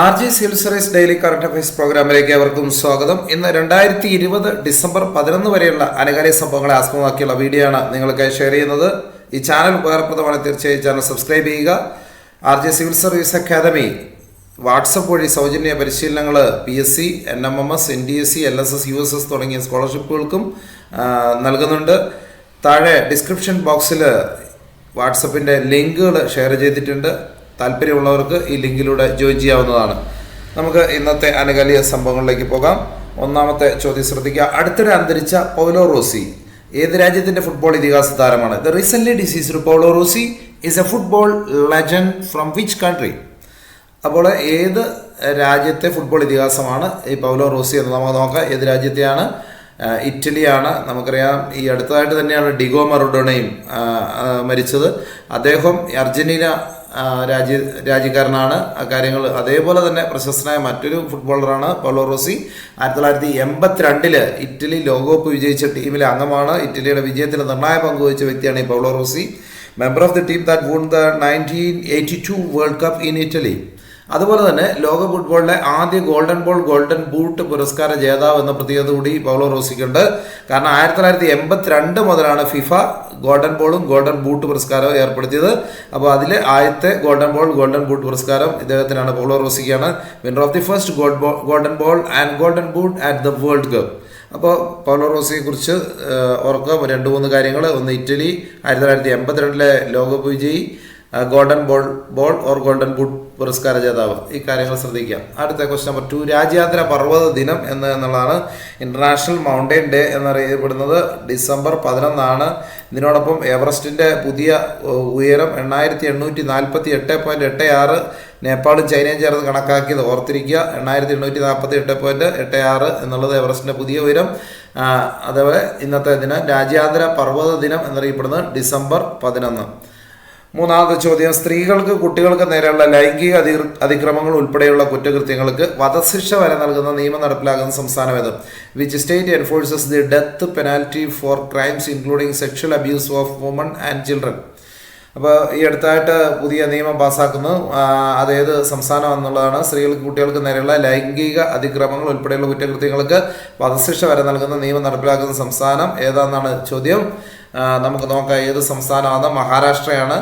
R G civil service daily current affairs പ്രോഗ്രാമിലേക്ക് അവർക്കും സ്വാഗതം. ഇന്ന് രണ്ടായിരത്തി ഇരുപത് ഡിസംബർ പതിനൊന്ന് വരെയുള്ള അനകാര്യ സംഭവങ്ങളെ ആസ്പദമാക്കിയുള്ള വീഡിയോ ആണ് നിങ്ങൾക്ക് ഷെയർ ചെയ്യുന്നത്. ഈ ചാനൽ ഉപകാരപ്രദമാണ് തീർച്ചയായും ചാനൽ സബ്സ്ക്രൈബ് ചെയ്യുക. R G civil service academy WhatsApp വഴി സൗജന്യ പരിശീലനങ്ങൾ P S C N M M S N D S C L S S U S S തുടങ്ങിയ സ്കോളർഷിപ്പുകൾക്കും നൽകുന്നുണ്ട്. താഴെ ഡിസ്ക്രിപ്ഷൻ ബോക്സിൽ വാട്സപ്പിന്റെ ലിങ്കുകൾ ഷെയർ ചെയ്തിട്ടുണ്ട്. താല്പര്യമുള്ളവർക്ക് ഈ ലിങ്കിലൂടെ ജോയിൻ ചെയ്യാവുന്നതാണ്. നമുക്ക് ഇന്നത്തെ അനകാലിക സംഭവങ്ങളിലേക്ക് പോകാം. ഒന്നാമത്തെ ചോദ്യം ശ്രദ്ധിക്കുക. അടുത്തിടെ അന്തരിച്ച പൗലോ റോസി. ഏത് രാജ്യത്തിന്റെ ഫുട്ബോൾ ഇതിഹാസ താരമാണ്? The recent deceased Paolo Rossi is a football legend from which country അപ്പോൾ ഏത് രാജ്യത്തെ ഫുട്ബോൾ ഇതിഹാസമാണ് ഈ പൗലോ റോസി എന്ന് നമുക്ക് നോക്കാം. ഏത് രാജ്യത്തെയാണ്? ഇറ്റലിയാണ്. നമുക്കറിയാം ഈ അടുത്തതായിട്ട് തന്നെയാണ് ഡിഗോ മറഡോണയും മരിച്ചത്. അദ്ദേഹം അർജന്റീന രാജ്യ രാജ്യക്കാരനാണ്. കാര്യങ്ങൾ അതേപോലെ തന്നെ പ്രശസ്തനായ മറ്റൊരു ഫുട്ബോളറാണ് പൗലോ റോസി. ആയിരത്തി തൊള്ളായിരത്തി എൺപത്തിരണ്ടിൽ ഇറ്റലി ലോകകപ്പ് വിജയിച്ച ടീമിലെ അംഗമാണ്. ഇറ്റലിയുടെ വിജയത്തിന് നിർണായ പങ്കുവഹിച്ച വ്യക്തിയാണ് ഈ Paolo Rossi. Member of the team that won the nineteen eighty two World Cup in Italy അതുപോലെ തന്നെ ലോക ഫുട്ബോളിലെ ആദ്യ ഗോൾഡൻ ബോൾ ഗോൾഡൻ ബൂട്ട് പുരസ്കാര ജേതാവ് എന്ന പ്രത്യേകത കൂടി പൗലോ റോസിക്കുണ്ട്. കാരണം ആയിരത്തി തൊള്ളായിരത്തി എൺപത്തിരണ്ട് മുതലാണ് ഫിഫ ഗോൾഡൻ ബോളും ഗോൾഡൻ ബൂട്ട് പുരസ്കാരവും ഏർപ്പെടുത്തിയത്. അപ്പോൾ അതിൽ ആദ്യത്തെ ഗോൾഡൻ ബോൾ ഗോൾഡൻ ബൂട്ട് പുരസ്കാരം ഇദ്ദേഹത്തിനാണ് Paolo റോസിക്കാണ്. Winner of the first gold golden ball and golden boot at the World Cup. അപ്പോൾ പൗലോ റോസിയെ കുറിച്ച് ഓർക്കാം. രണ്ട് മൂന്ന് കാര്യങ്ങൾ ഒന്ന് ഇറ്റലി ആയിരത്തി തൊള്ളായിരത്തി എൺപത്തിരണ്ടിലെ ലോകകപ്പ് വിജയി. Golden ball ball or golden boot പുരസ്കാര ജേതാവ്. ഈ കാര്യങ്ങൾ ശ്രദ്ധിക്കാം അടുത്ത ക്വസ്റ്റ്യൻ നമ്പർ ടു രാജ്യാന്തര പർവത ദിനം എന്ന് എന്നുള്ളതാണ് ഇന്റർനാഷണൽ മൗണ്ടൈൻ ഡേ എന്നറിയപ്പെടുന്നത്. ഡിസംബർ പതിനൊന്നാണ്. ഇതിനോടൊപ്പം എവറസ്റ്റിന്റെ പുതിയ ഉയരം എണ്ണായിരത്തി എണ്ണൂറ്റി നാൽപ്പത്തി എട്ട് പോയിന്റ് എട്ട് ആറ്. നേപ്പാളും ചൈനയും ചേർന്ന് കണക്കാക്കിയത് ഓർത്തിരിക്കുക. എണ്ണായിരത്തി എണ്ണൂറ്റി നാൽപ്പത്തി എട്ട് എട്ട് ആറ് എന്നുള്ളത് എവറസ്റ്റിന്റെ പുതിയ ഉയരം. അതേപോലെ ഇന്നത്തെ ദിനം രാജ്യാന്തര പർവത ദിനം എന്നറിയപ്പെടുന്നത് ഡിസംബർ പതിനൊന്ന്. മൂന്നാമത്തെ ചോദ്യം സ്ത്രീകൾക്ക് കുട്ടികൾക്ക് നേരെയുള്ള ലൈംഗിക അതി അതിക്രമങ്ങൾ ഉൾപ്പെടെയുള്ള കുറ്റകൃത്യങ്ങൾക്ക് വധശിക്ഷ വരെ നൽകുന്ന നിയമം നടപ്പിലാക്കുന്ന സംസ്ഥാനം ഏത്? Which state enforces the death penalty for crimes including sexual abuse of women and children അപ്പോൾ ഈ അടുത്തായിട്ട് പുതിയ നിയമം പാസ്സാക്കുന്നു. അതേത് സംസ്ഥാനം എന്നുള്ളതാണ് സ്ത്രീകൾക്ക് കുട്ടികൾക്ക് നേരെയുള്ള ലൈംഗിക അതിക്രമങ്ങൾ ഉൾപ്പെടെയുള്ള കുറ്റകൃത്യങ്ങൾക്ക് വധശിക്ഷ വരെ നൽകുന്ന നിയമം നടപ്പിലാക്കുന്ന സംസ്ഥാനം ഏതാണെന്നാണ് ചോദ്യം. നമുക്ക് നോക്കാം. ഏത് സംസ്ഥാനമാണ്? മഹാരാഷ്ട്രയാണ്.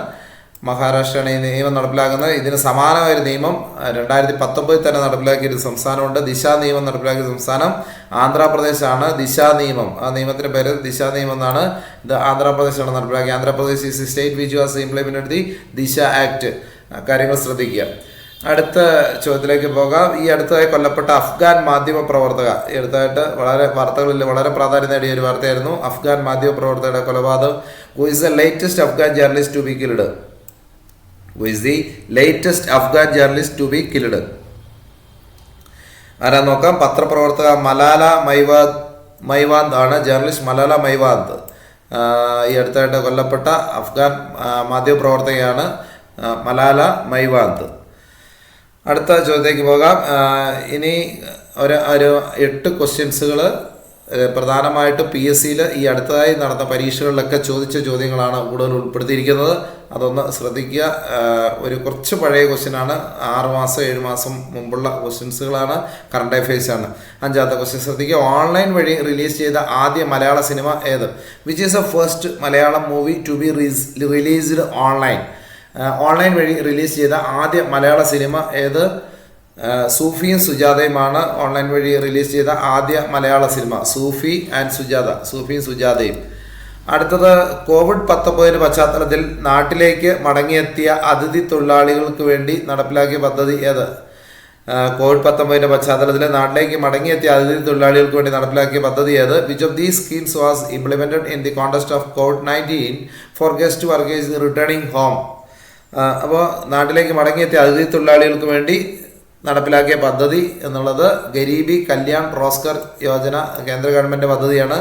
മഹാരാഷ്ട്രയാണ് ഈ നിയമം നടപ്പിലാക്കുന്നത്. ഇതിന് സമാനമായ ഒരു നിയമം രണ്ടായിരത്തി പത്തൊമ്പതിൽ തന്നെ നടപ്പിലാക്കിയ ഒരു സംസ്ഥാനമുണ്ട്. ദിശാ നിയമം നടപ്പിലാക്കിയ സംസ്ഥാനം ആന്ധ്രാപ്രദേശാണ്. ദിശാ നിയമം. ആ നിയമത്തിന്റെ പേര് ദിശാ നിയമം എന്നാണ്. ഇത് ആന്ധ്രാപ്രദേശാണ് നടപ്പിലാക്കിയത്. Andhra Pradesh is state which was implement the Disha act. കാര്യങ്ങൾ ശ്രദ്ധിക്കുക. അടുത്ത ചോദ്യത്തിലേക്ക് പോകാം. ഈ അടുത്തതായി കൊല്ലപ്പെട്ട അഫ്ഗാൻ മാധ്യമ പ്രവർത്തക ഈ അടുത്തായിട്ട് വളരെ വാർത്തകളിൽ വളരെ പ്രാധാന്യം നേടിയ ഒരു വാർത്തയായിരുന്നു. അഫ്ഗാൻ മാധ്യമ പ്രവർത്തകരുടെ കൊലപാതകം. Who is the latest Afghan journalist to be killed who is the latest Afghan journalist to be killed. ആരാ നോക്കാം? പത്രപ്രവർത്തക മലാല മൈവാദ് മൈവാന്ത് ആണ് ജേർണലിസ്റ്റ് മലാല മൈവാന്ത് ഈ അടുത്തായിട്ട് കൊല്ലപ്പെട്ട അഫ്ഗാൻ മാധ്യമപ്രവർത്തകയാണ് മലാല മൈവാന്ത് അടുത്ത ചോദ്യത്തേക്ക് പോകാം. ഇനി ഒരു ഒരു എട്ട് ക്വസ്റ്റ്യൻസുകൾ പ്രധാനമായിട്ടും പി എസ് സിയിൽ ഈ അടുത്തതായി നടന്ന പരീക്ഷകളിലൊക്കെ ചോദിച്ച ചോദ്യങ്ങളാണ് കൂടുതൽ ഉൾപ്പെടുത്തിയിരിക്കുന്നത്. അതൊന്ന് ശ്രദ്ധിക്കുക. ഒരു കുറച്ച് പഴയ ക്വസ്റ്റ്യനാണ് ആറ് മാസം ഏഴ് മാസം മുമ്പുള്ള ക്വസ്റ്റ്യൻസുകളാണ് കറണ്ട് അഫയേഴ്സ് ആണ്. അഞ്ചാമത്തെ ക്വസ്റ്റ്യൻ ശ്രദ്ധിക്കുക. ഓൺലൈൻ വഴി റിലീസ് ചെയ്ത ആദ്യ മലയാള സിനിമ ഏത്? Which is a first Malayalam movie to be released online online വഴി റിലീസ് ചെയ്ത ആദ്യ മലയാള സിനിമ ഏത്? സൂഫിയും സുജാതയുമാണ് ഓൺലൈൻ വഴി റിലീസ് ചെയ്ത ആദ്യ മലയാള സിനിമ സൂഫി ആൻഡ് സുജാത സൂഫിയും സുജാതയും. അടുത്തത് കോവിഡ് പത്തൊമ്പതിന് പശ്ചാത്തലത്തിൽ നാട്ടിലേക്ക് മടങ്ങിയെത്തിയ അതിഥി തൊഴിലാളികൾക്ക് വേണ്ടി നടപ്പിലാക്കിയ പദ്ധതി ഏത്? കോവിഡ് പത്തൊമ്പതിന്റെ പശ്ചാത്തലത്തിൽ നാട്ടിലേക്ക് മടങ്ങിയെത്തിയ അതിഥി തൊഴിലാളികൾക്ക് വേണ്ടി നടപ്പിലാക്കിയ പദ്ധതി ഏത്? Which of these schemes was implemented in the contest of Covid nineteen for guest workers returning home അപ്പോൾ നാട്ടിലേക്ക് മടങ്ങിയെത്തിയ അതിഥി തൊഴിലാളികൾക്ക് വേണ്ടി നടപ്പിലാക്കിയ പദ്ധതി എന്നുള്ളത് ഗരീബി കല്യാൺ റോസ്കർ യോജന കേന്ദ്ര ഗവൺമെന്റ് പദ്ധതിയാണ്.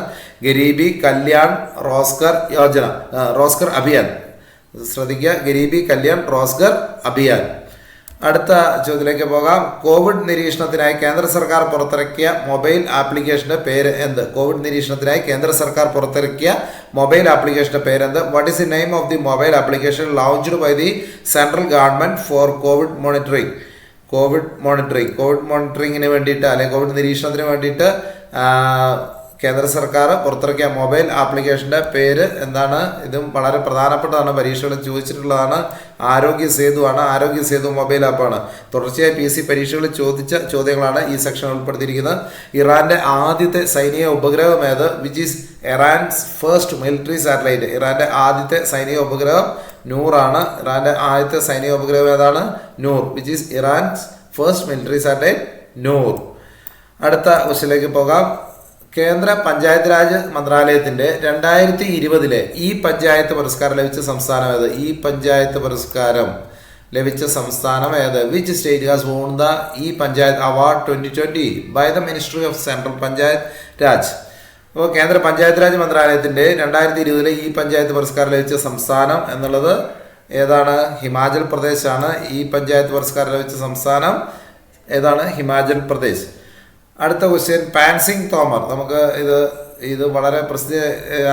ഗരീബി കല്യാൺ റോസ്കർ യോജന റോസ്കർ അഭിയാൻ. ശ്രദ്ധിക്കുക ഗരീബി കല്യാൺ റോസ്കർ അഭിയാൻ. അടുത്ത ചോദ്യത്തിലേക്ക് പോകാം. കോവിഡ് നിരീക്ഷണത്തിനായി കേന്ദ്ര സർക്കാർ പുറത്തിറക്കിയ മൊബൈൽ ആപ്ലിക്കേഷന്റെ പേര് എന്ത്? കോവിഡ് നിരീക്ഷണത്തിനായി കേന്ദ്ര സർക്കാർ പുറത്തിറക്കിയ മൊബൈൽ ആപ്ലിക്കേഷന്റെ പേര് എന്ത് what is the name of the mobile application launched by the central government for Covid monitoring Covid monitoring Covid മോണിറ്ററിങ്ങിന് വേണ്ടിയിട്ട് അല്ലെങ്കിൽ കോവിഡ് നിരീക്ഷണത്തിന് വേണ്ടിയിട്ട് കേന്ദ്ര സർക്കാർ പുറത്തിറക്കിയ മൊബൈൽ ആപ്ലിക്കേഷന്റെ പേര് എന്താണ്? ഇതും വളരെ പ്രധാനപ്പെട്ടതാണ്. പരീക്ഷകളിൽ ചോദിച്ചിട്ടുള്ളതാണ്. ആരോഗ്യ സേതു ആണ് ആരോഗ്യ സേതു മൊബൈൽ ആപ്പാണ്. തുടർച്ചയായി പി സി പരീക്ഷകളിൽ ചോദിച്ച ചോദ്യങ്ങളാണ് ഈ സെക്ഷൻ ഉൾപ്പെടുത്തിയിരിക്കുന്നത്. ഇറാന്റെ ആദ്യത്തെ സൈനിക ഉപഗ്രഹം ഏത്? Which is Iran's first military satellite ഇറാന്റെ ആദ്യത്തെ സൈനിക ഉപഗ്രഹം നൂറാണ്. ഇറാന്റെ ആദ്യത്തെ സൈനിക ഉപഗ്രഹം ഏതാണ്? Noor. Which is Iran's first military satellite Noor. അടുത്ത ക്വസ്റ്റിലേക്ക് പോകാം. കേന്ദ്ര പഞ്ചായത്ത് രാജ് മന്ത്രാലയത്തിന്റെ രണ്ടായിരത്തി ഇരുപതിലെ ഈ പഞ്ചായത്ത് പുരസ്കാരം ലഭിച്ച സംസ്ഥാനം ഏത്? ഈ പഞ്ചായത്ത് പുരസ്കാരം ലഭിച്ച സംസ്ഥാനം ഏത്? Which state has won the e panchayat award twenty twenty by the ministry of central panchayat raj അപ്പോൾ കേന്ദ്ര പഞ്ചായത്ത് രാജ് മന്ത്രാലയത്തിന്റെ രണ്ടായിരത്തി ഇരുപതിലെ ഈ പഞ്ചായത്ത് പുരസ്കാരം ലഭിച്ച സംസ്ഥാനം എന്നുള്ളത് ഏതാണ്? ഹിമാചൽ പ്രദേശാണ്. ഈ പഞ്ചായത്ത് പുരസ്കാരം ലഭിച്ച സംസ്ഥാനം ഏതാണ്? ഹിമാചൽ പ്രദേശ്. അടുത്ത ക്വസ്റ്റ്യൻ പാൻസിംഗ് തോമർ നമുക്ക് ഇത് ഇത് വളരെ പ്രസിദ്ധി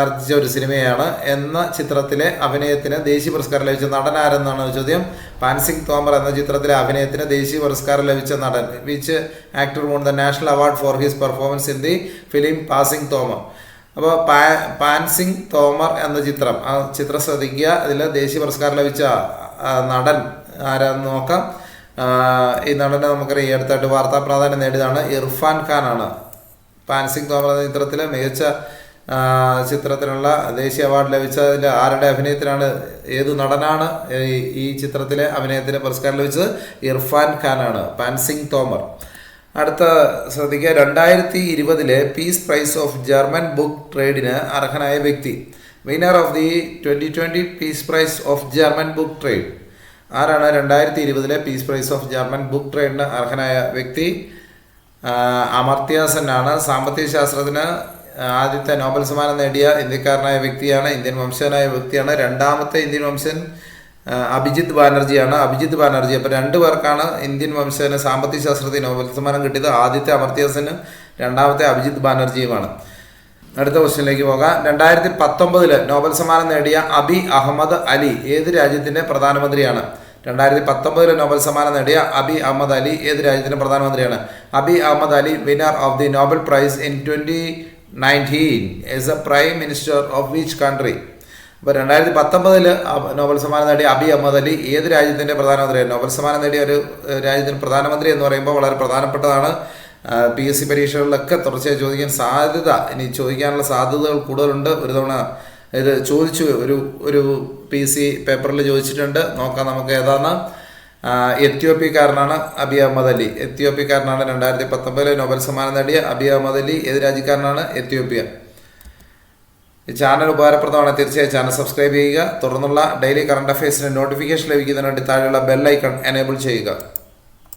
ആർജിച്ച ഒരു സിനിമയാണ് എന്ന ചിത്രത്തിലെ അഭിനയത്തിന് ദേശീയ പുരസ്കാരം ലഭിച്ച നടൻ ആരെന്നാണ് ചോദ്യം? പാൻസിംഗ് തോമർ എന്ന ചിത്രത്തിലെ അഭിനയത്തിന് ദേശീയ പുരസ്കാരം ലഭിച്ച നടൻ which actor won the national award for his performance in the film Paan Singh Tomar അപ്പോൾ പാ പാൻസിംഗ് തോമർ എന്ന ചിത്രം ആ ചിത്രം ശ്രദ്ധിക്കുക. അതിൽ ദേശീയ പുരസ്കാരം ലഭിച്ച നടൻ ആരാന്ന് നോക്കാം. ഈ നടനെ നമുക്കറിയാം. അടുത്തായിട്ട് വാർത്താ പ്രാധാന്യം നേടിയതാണ് ഇർഫാൻ ഖാനാണ്. പാൻസിംഗ് തോമർ എന്ന ചിത്രത്തിലെ മികച്ച ചിത്രത്തിനുള്ള ദേശീയ അവാർഡ് ലഭിച്ചതിൽ ആരുടെ അഭിനയത്തിനാണ് ഏത് നടനാണ് ഈ ചിത്രത്തിലെ അഭിനയത്തിന് പുരസ്കാരം ലഭിച്ചത്? ഇർഫാൻ ഖാനാണ്. പാൻസിംഗ് തോമർ. അടുത്ത ശ്രദ്ധിക്കുക രണ്ടായിരത്തി ഇരുപതിലെ peace prize of German book ട്രേഡിന് അർഹനായ വ്യക്തി. Winner of the twenty twenty peace prize of German book trade. ആരാണ് രണ്ടായിരത്തി ഇരുപതിലെ peace prize of German book ട്രേഡിന് അർഹനായ വ്യക്തി? അമർത്യാസൻ അമർത്യ സെൻ ആണ് സാമ്പത്തിക ശാസ്ത്രത്തിന് ആദ്യത്തെ നോബൽ സമ്മാനം നേടിയ ഇന്ത്യക്കാരനായ വ്യക്തിയാണ് ഇന്ത്യൻ വംശജനായ വ്യക്തിയാണ്. രണ്ടാമത്തെ ഇന്ത്യൻ വംശൻ അഭിജിത്ത് ബാനർജിയാണ്. അഭിജിത്ത് ബാനർജി അപ്പോൾ രണ്ടു പേർക്കാണ് ഇന്ത്യൻ വംശജന് സാമ്പത്തിക ശാസ്ത്രത്തിൽ നോബൽ സമ്മാനം കിട്ടിയത്. ആദ്യത്തെ അമർത്യാസനും രണ്ടാമത്തെ അഭിജിത്ത് ബാനർജിയുമാണ്. അടുത്ത ക്വസ്റ്റ്യനിലേക്ക് പോകാം. രണ്ടായിരത്തി പത്തൊമ്പതിൽ നോബൽ സമ്മാനം നേടിയ അബി അഹമ്മദ് അലി ഏത് രാജ്യത്തിന്റെ പ്രധാനമന്ത്രിയാണ്? രണ്ടായിരത്തി പത്തൊമ്പതിൽ നോബൽ സമ്മാനം നേടിയ അബി അഹമ്മദ് അലി ഏത് രാജ്യത്തിന്റെ പ്രധാനമന്ത്രിയാണ്? Abiy Ahmed Ali winner of the Nobel prize in twenty nineteen is a prime minister of which country അപ്പോൾ രണ്ടായിരത്തി പത്തൊമ്പതിൽ നോബൽ സമ്മാനം നേടിയ അബി അഹമ്മദ് അലി ഏത് രാജ്യത്തിന്റെ പ്രധാനമന്ത്രിയാണ്? നോബൽ സമ്മാനം നേടിയ ഒരു രാജ്യത്തിന്റെ പ്രധാനമന്ത്രി എന്ന് പറയുമ്പോൾ വളരെ പ്രധാനപ്പെട്ടതാണ്. പി എസ് സി പരീക്ഷകളിലൊക്കെ തുടർച്ചയായി ചോദിക്കാൻ സാധ്യത ഇനി ചോദിക്കാനുള്ള സാധ്യതകൾ കൂടുതലുണ്ട്. ഒരു തവണ ഇത് ചോദിച്ചു ഒരു ഒരു പി സി പേപ്പറിൽ ചോദിച്ചിട്ടുണ്ട്. നോക്കാം നമുക്ക് ഏതാണ് എത്യോപ്യക്കാരനാണ് അബി അഹമ്മദ് അലി. എത്യോപ്യക്കാരനാണ് രണ്ടായിരത്തി പത്തൊമ്പതിലെ നോബൽ സമ്മാനം നേടിയ അബി അഹമ്മദ് അലി. ഏത് രാജ്യക്കാരനാണ്? എത്യോപ്യ. ഈ ചാനൽ ഉപകാരപ്രദമാണ്. തീർച്ചയായും ചാനൽ സബ്സ്ക്രൈബ് ചെയ്യുക. തുടർന്നുള്ള ഡെയിലി കറണ്ട് അഫയേഴ്സിന് നോട്ടിഫിക്കേഷൻ ലഭിക്കുന്നതിന് വേണ്ടി താഴെയുള്ള ബെൽ ഐക്കൺ എനേബിൾ ചെയ്യുക.